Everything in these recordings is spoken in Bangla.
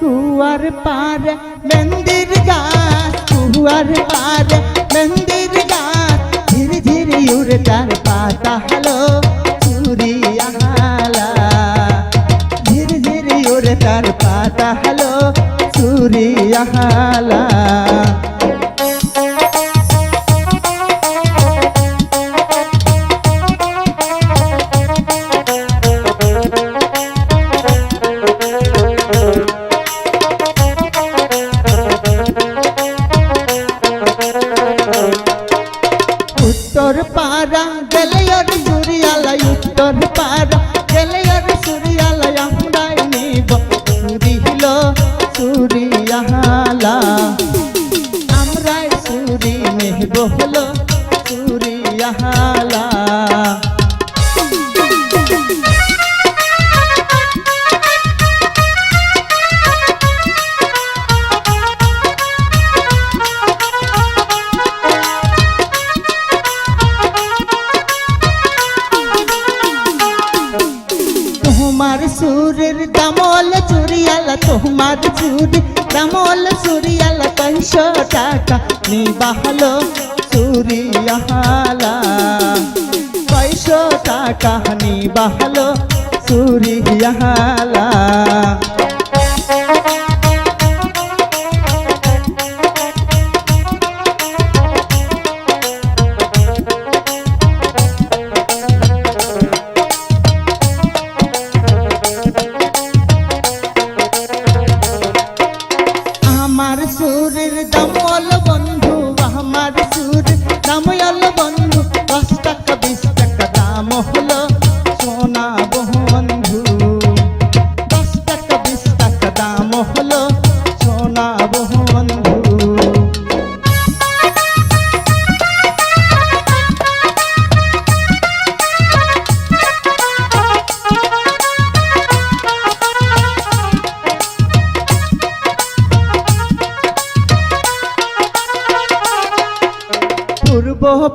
কুয়ার পার মন্দির গা কুয়ার পার মন্দির গা ধীরে ধীরে উড়ে তার পাতা হলো চুরিয়া হালা ধীরে ধীরে উড়ে তার পাতা হলো চুরিয়া হালা উত্তর পাড়া, গেলে আর সুরিয়ালয়, উত্তর পাড়া, গেলে আর সুরিয়ালয়, আমরাই নিব। সুরি হলো সুরিয়ালা, আমরাই সুরি নেব হলো। তোমার সুরের দামল চুরিয়ালা তোমার সুর দামল চুরিয়ালা কইশো টাকা নিবাহলো সুরিয়ালা কইশো টাকা নিবাহলো সুরিয়ালা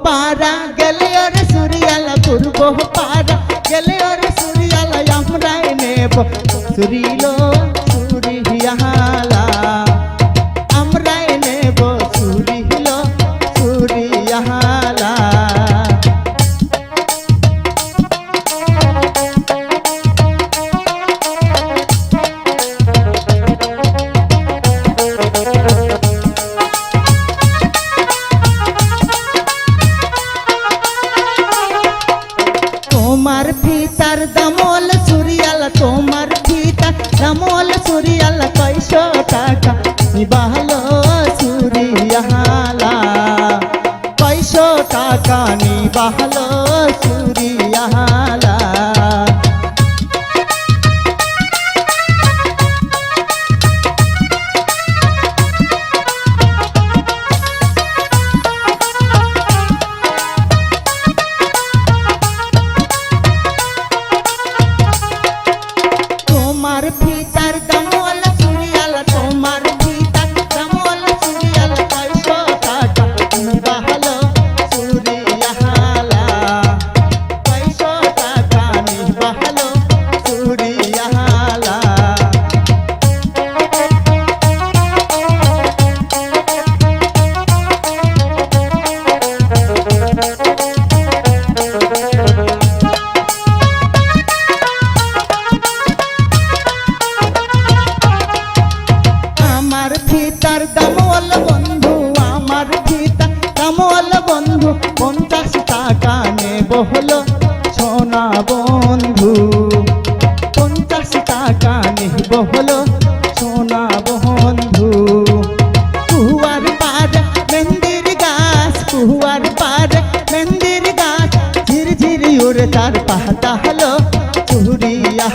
পাড়া গেলে ওর সুরিয়ালা পূর্ব পারা গেলে ওর সুরিয়ালা আমরাই নেব। সুরিল তোমার ফিতার দামল সুরিয়ালা, তোমার ফিতার দামল সুরিয়ালা, কয়শো টাকা? নিবাহলো সুরিয়ালা, কয়শো টাকা নিবাহলো ফিতার দামল বন্ধু পঞ্চাশ টাকা নেব হলো? সোনা বন্ধু পঞ্চাশ টাকা নেব হলো? সোনা বন্ধু, কুয়ার পার মন্দির গাছ, কুয়ার পার মন্দির গাছ ঝির ঝির উড়ে তার পাতা হলো চুরিয়া